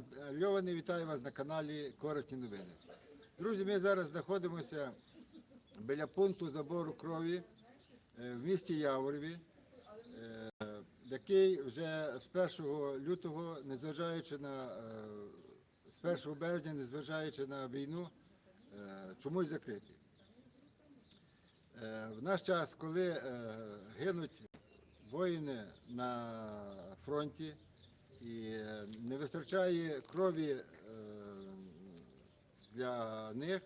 Роман Льований, вітаю вас на каналі Корисні новини. Друзі, ми зараз знаходимося біля пункту забору крові е, в місті Яворові, е, який вже з 1 лютого, незважаючи на е, з 1 березня, незважаючи на війну, чомусь закритий. В наш час, коли гинуть воїни на фронті і е, не вистачає крові е, для них, е,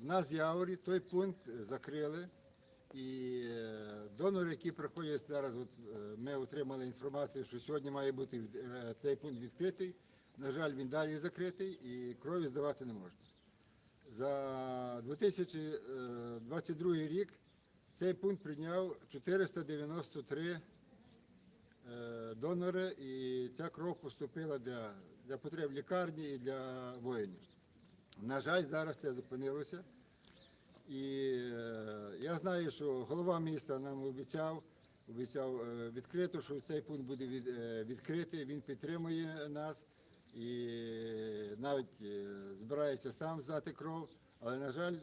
в нас той пункт закрили. І е, донори, які приходять зараз, от, е, ми отримали інформацію, що сьогодні має бути е, цей пункт відкритий. На жаль, він далі закритий і крові здавати не можна. За 2022 рік цей пункт прийняв 493 е, донори, і ця кров поступила для, для потреб лікарні і для воїнів. На жаль, зараз це зупинилося. І е, я знаю, що голова міста нам обіцяв, обіцяв е, відкрито, що цей пункт буде від, е, відкритий, він підтримує нас і навіть збирається сам здати кров. Але, на жаль,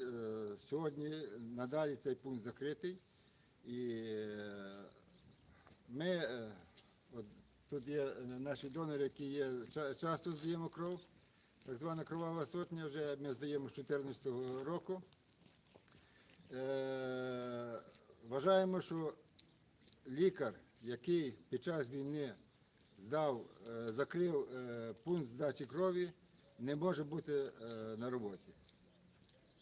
сьогодні надалі цей пункт закритий. І ми, от тут є наші донори, які є, часто здаємо кров. Так звана кровава сотня, вже ми здаємо з 2014 року. Е, Вважаємо, що лікар, який під час війни здав, е, закрив е, пункт здачі крові, не може бути е, на роботі.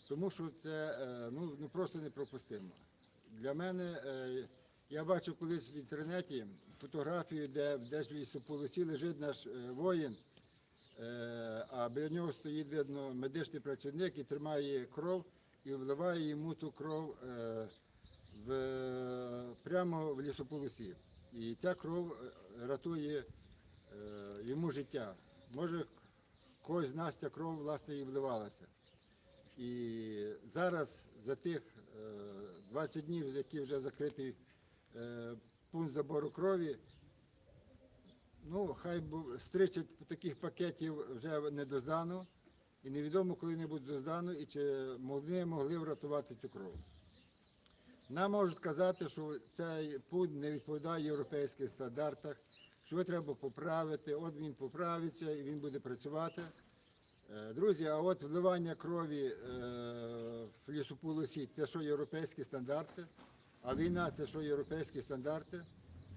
Тому що це е, ну, ну, просто непропустимо. Для мене, е, я бачив колись в інтернеті фотографію, де десь в лісополосі лежить наш е, воїн, е, а біля нього стоїть, видно, медичний працівник і тримає кров і вливає йому ту кров е, в, прямо в лісополосі. І ця кров рятує йому життя. Може, когось з нас ця кров власне і вливалася. І зараз за тих е, 20 днів, які вже закритий е, пункт забору крові, ну, хай 30 таких пакетів вже не доздано, і невідомо, коли не буде доздано, і чи вони могли врятувати цю кров. Нам можуть казати, що цей пункт не відповідає європейським стандартах, що його треба поправити, от він поправиться і він буде працювати. Е, Друзі, а от вливання крові е, в лісополосі це що європейські стандарти, а війна це що європейські стандарти.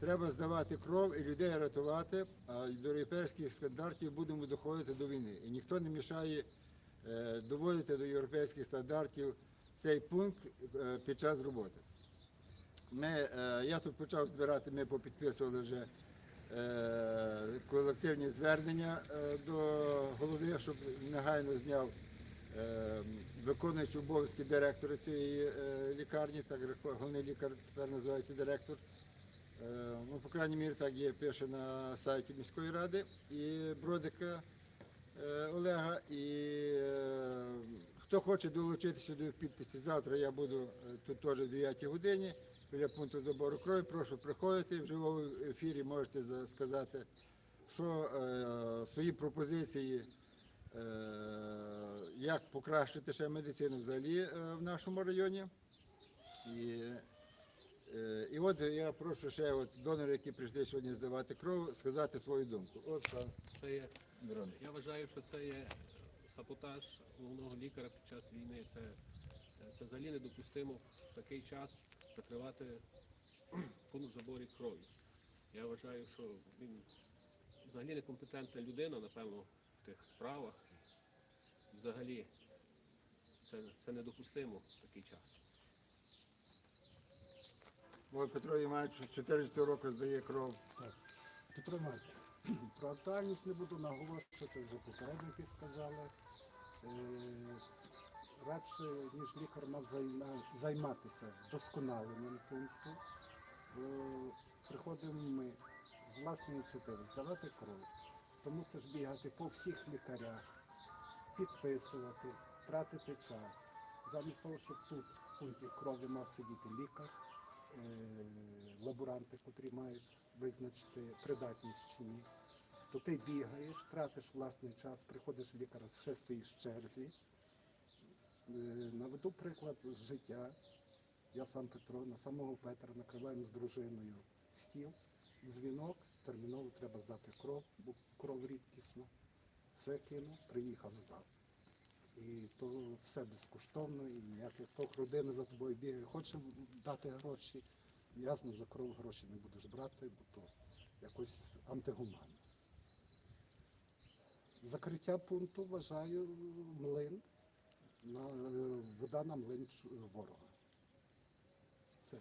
Треба здавати кров і людей рятувати, а до європейських стандартів будемо доходити до війни. І ніхто не мішає е, доводити до європейських стандартів цей пункт е, під час роботи. Ми, е, я тут почав збирати, ми попідписували вже колективні звернення до голови, щоб негайно зняв виконуючий обов'язки директора цієї е, лікарні, так головний лікар тепер називається директор. Е, Ну, по крайній мірі, так є, пише на сайті міської ради і Бродика е, Олега. І е, хто хоче долучитися до підписів, завтра я буду е, тут теж в 9 годині біля пункту забору крові. Прошу приходити. В живому ефірі можете сказати, що свої пропозиції, як покращити ще медицину взагалі е, в нашому районі. І Е, І от я прошу ще от донори, які прийшли сьогодні здавати кров, сказати свою думку. От пан Це є, Мирон. я вважаю, що це є саботаж головного лікаря під час війни. Це, це взагалі недопустимо в такий час закривати пункт заборі крові. Я вважаю, що він взагалі некомпетентна людина, напевно, в тих справах. Взагалі, це, це недопустимо в такий час. Ой, Петро Іванович 14 року здає кров. Так. Петро Іванович, про актуальність не буду наголошувати, вже попередники сказали. Е, Радше, ніж лікар мав займатися вдосконаленням пункту. Приходимо ми з власної ініціативи здавати кров, то мусиш бігати по всіх лікарях, підписувати, тратити час. Замість того, щоб тут в пункті крові мав сидіти лікар, е, лаборанти, котрі мають визначити придатність чи ні. то ти бігаєш, тратиш власний час, приходиш в лікаря, ще стоїш в черзі. Е, Наведу приклад з життя. Я сам Петро, на самого Петра накриваємо з дружиною стіл, дзвінок, терміново треба здати кров, бо кров рідкісна. Все кинув, приїхав, здав. І то все безкоштовно, і ніяких то родини за тобою бігає. Хоче дати гроші. Ясно, за кров гроші не будеш брати, бо то якось антигуманно. Закриття пункту вважаю млин. Е, вода на млин ворога. Все.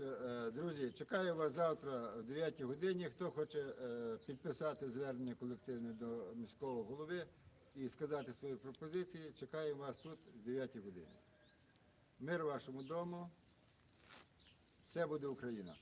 Е, Друзі, чекаю вас завтра о 9 годині. Хто хоче е, підписати звернення колективне до міського голови і сказати свої пропозиції, чекаю вас тут о 9 годині. Мир вашому дому. Все буде Україна.